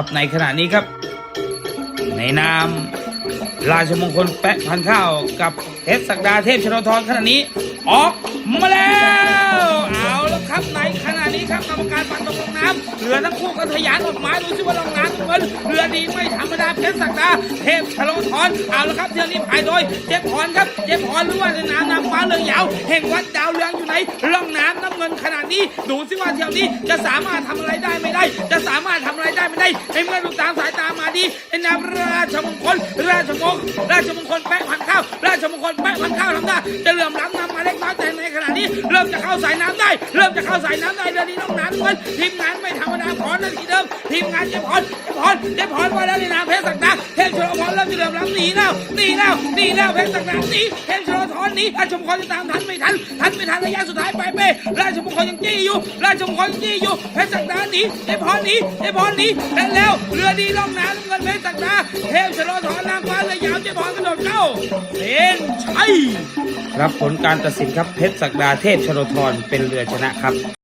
ครับในขณะนี้ครับ ในนามราชมงคลแปะพันข้าวกับเพชรศักดาเทพชนทรขณะนี้ ออกมาแล้วเอาแล้วครับในขณะนี้ครับกรรมการปัดตกลงน้ำเรือทั้งคู่ก็ทะยานออกมาดูซิว่าลงน้ำเงินเรือดีไม่ธรรมดาเพชรศักดาเทพชนทรเอาแล้วครับเที่ยวนี้พายโดยเจ็บพรครับเจ็บพรหรือว่าในน้ำนางฟ้าเรืองยาวแห่งวัดดาวเรืองอยู่ในร่องน้ำน้ำเงินขนาดนี้ ดูซิว่าเที่ยวนี้จะสามารถทำอะไรได้ไม่ได้จะ ในเมื่อดูตามสายตามาดีในนามราชมงคล ราชมงคลราชมงคลแปะพันข้าว ราชมงคลแปะพันข้าวทำได้จะเหลื่อมล้ำนำมาเล็กน้อยแต่ในขณะนี้ เริ่มจะเข้าสายน้ำได้ เริ่มจะเข้าสายน้ำได้เรือนี้ต้องน้ำเงินทีมงานไม่ธรรมดาพรนั่นทีเดิมทีมงานเจ๊พรเจ๊พรเจ๊พรมาแล้วนนามเพชรศักดาเทพช ลพรเริ่มหลื่อมล้ำหนีแล้วหนีแล้วหนีแล้วเพชรศักดาหนีเพชลพรหนีราชมงคลจะตามทันไม่ทันทันไม่ทันระยะสุดท้ายไปเป้ราชมงคลยังจี้อยู่ ราชมงคลยังจี้อยู่เพชรศักดาหนีเจ๊พรหนีเจ๊พรหนีและแล้วเรือดีล่องน้ำเงินเพชรศักดาเทพชลพรนางฟ้าเรือยาวเจ๊พรกระโดดเข้าเส้นชัยรับผลการตัดสินครับเพชรศักดาเทพชลทรเป็นเรือชนะครับ